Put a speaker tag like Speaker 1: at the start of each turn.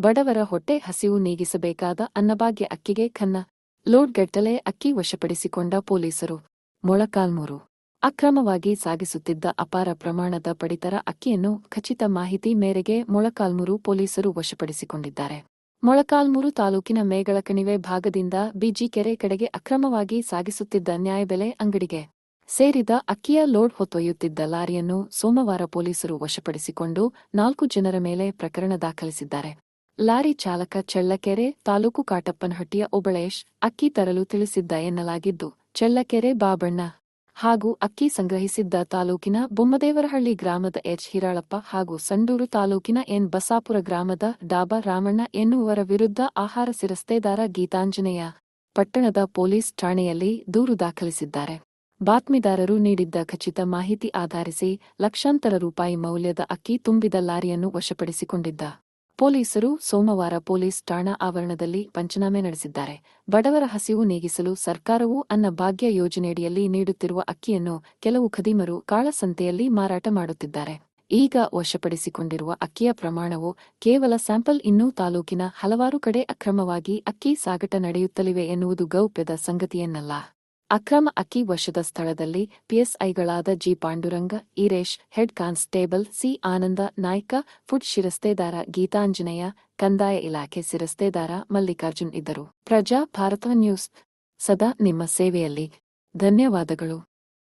Speaker 1: ಬಡವರ ಹೊಟ್ಟೆ ಹಸಿವು ನೀಗಿಸಬೇಕಾದ ಅನ್ನಭಾಗ್ಯ ಅಕ್ಕಿಗೆ ಖನ್ನ. ಲೋಡ್ ಗಟ್ಟಲೆ ಅಕ್ಕಿ ವಶಪಡಿಸಿಕೊಂಡ ಪೊಲೀಸರು. ಮೊಳಕಾಲ್ಮೂರು. ಅಕ್ರಮವಾಗಿ ಸಾಗಿಸುತ್ತಿದ್ದ ಅಪಾರ ಪ್ರಮಾಣದ ಪಡಿತರ ಅಕ್ಕಿಯನ್ನು ಖಚಿತ ಮಾಹಿತಿ ಮೇರೆಗೆ ಮೊಳಕಾಲ್ಮೂರು ಪೊಲೀಸರು ವಶಪಡಿಸಿಕೊಂಡಿದ್ದಾರೆ. ಮೊಳಕಾಲ್ಮೂರು ತಾಲೂಕಿನ ಮೇಗಳಕಣಿವೆ ಭಾಗದಿಂದ ಬಿಜಿಕೆರೆ ಕಡೆಗೆ ಅಕ್ರಮವಾಗಿ ಸಾಗಿಸುತ್ತಿದ್ದ ನ್ಯಾಯಬೆಲೆ ಅಂಗಡಿಗೆ ಸೇರಿದ ಅಕ್ಕಿಯ ಲೋಡ್ ಹೊತ್ತೊಯ್ಯುತ್ತಿದ್ದ ಲಾರಿಯನ್ನು ಸೋಮವಾರ ಪೊಲೀಸರು ವಶಪಡಿಸಿಕೊಂಡು ನಾಲ್ಕು ಜನರ ಮೇಲೆ ಪ್ರಕರಣ ದಾಖಲಿಸಿದ್ದಾರೆ. ಲಾರಿ ಚಾಲಕ ಚಳ್ಳಕೆರೆ ತಾಲೂಕು ಕಾಟಪ್ಪನಹಟ್ಟಿಯ ಒಬಳೇಶ್ ಅಕ್ಕಿ ತರಲು ತಿಳಿಸಿದ್ದ ಎನ್ನಲಾಗಿದ್ದು, ಚಳ್ಳಕೆರೆ ಬಾಬಣ್ಣ ಹಾಗೂ ಅಕ್ಕಿ ಸಂಗ್ರಹಿಸಿದ್ದ ತಾಲೂಕಿನ ಬೊಮ್ಮದೇವರಹಳ್ಳಿ ಗ್ರಾಮದ ಎಚ್ ಹಿರಾಳಪ್ಪ ಹಾಗೂ ಸಂಡೂರು ತಾಲೂಕಿನ ಎನ್ ಬಸಾಪುರ ಗ್ರಾಮದ ಡಾಬಾ ರಾಮಣ್ಣ ಎನ್ನುವರ ವಿರುದ್ಧ ಆಹಾರ ಸಿರಸ್ತೆದಾರ ಗೀತಾಂಜನೇಯ ಪಟ್ಟಣದ ಪೊಲೀಸ್ ಠಾಣೆಯಲ್ಲಿ ದೂರು ದಾಖಲಿಸಿದ್ದಾರೆ. ಬಾತ್ಮಿದಾರರು ನೀಡಿದ್ದ ಖಚಿತ ಮಾಹಿತಿ ಆಧರಿಸಿ ಲಕ್ಷಾಂತರ ರೂಪಾಯಿ ಮೌಲ್ಯದ ಅಕ್ಕಿ ತುಂಬಿದ ಲಾರಿಯನ್ನು ವಶಪಡಿಸಿಕೊಂಡಿದ್ದ. ಪೊಲೀಸರು ಸೋಮವಾರ ಪೊಲೀಸ್ ಠಾಣಾ ಆವರಣದಲ್ಲಿ ಪಂಚನಾಮೆ ನಡೆಸಿದ್ದಾರೆ. ಬಡವರ ಹಸಿವು ನೀಗಿಸಲು ಸರ್ಕಾರವು ಅನ್ನ ಭಾಗ್ಯ ಯೋಜನೆಯಡಿಯಲ್ಲಿ ನೀಡುತ್ತಿರುವ ಅಕ್ಕಿಯನ್ನು ಕೆಲವು ಖದೀಮರು ಕಾಳಸಂತೆಯಲ್ಲಿ ಮಾರಾಟ ಮಾಡುತ್ತಿದ್ದಾರೆ. ಈಗ ವಶಪಡಿಸಿಕೊಂಡಿರುವ ಅಕ್ಕಿಯ ಪ್ರಮಾಣವು ಕೇವಲ ಸ್ಯಾಂಪಲ್ ಇನ್ನೂ ತಾಲೂಕಿನ ಹಲವಾರು ಕಡೆ ಅಕ್ರಮವಾಗಿ ಅಕ್ಕಿ ಸಾಗಟ ನಡೆಯುತ್ತಲಿವೆ ಎನ್ನುವುದು ಗೌಪ್ಯದ ಸಂಗತಿಯನ್ನಲ್ಲ. ಅಕ್ರಮ ಅಕ್ಕಿ ವಶದ ಸ್ಥಳದಲ್ಲಿ ಪಿಎಸ್ಐಗಳಾದ G. Panduranga, Eresh, head constable C. Ananda, Nayka, food ಶಿರಸ್ತೆದಾರ Geetanjaneya, ಕಂದಾಯ ಇಲಾಖೆ ಶಿರಸ್ತೆದಾರ ಮಲ್ಲಿಕಾರ್ಜುನ್ ಇದ್ದರು. ಪ್ರಜಾ ಭಾರತ ನ್ಯೂಸ್. ಸದಾ ನಿಮ್ಮ ಸೇವೆಯಲ್ಲಿ. ಧನ್ಯವಾದಗಳು.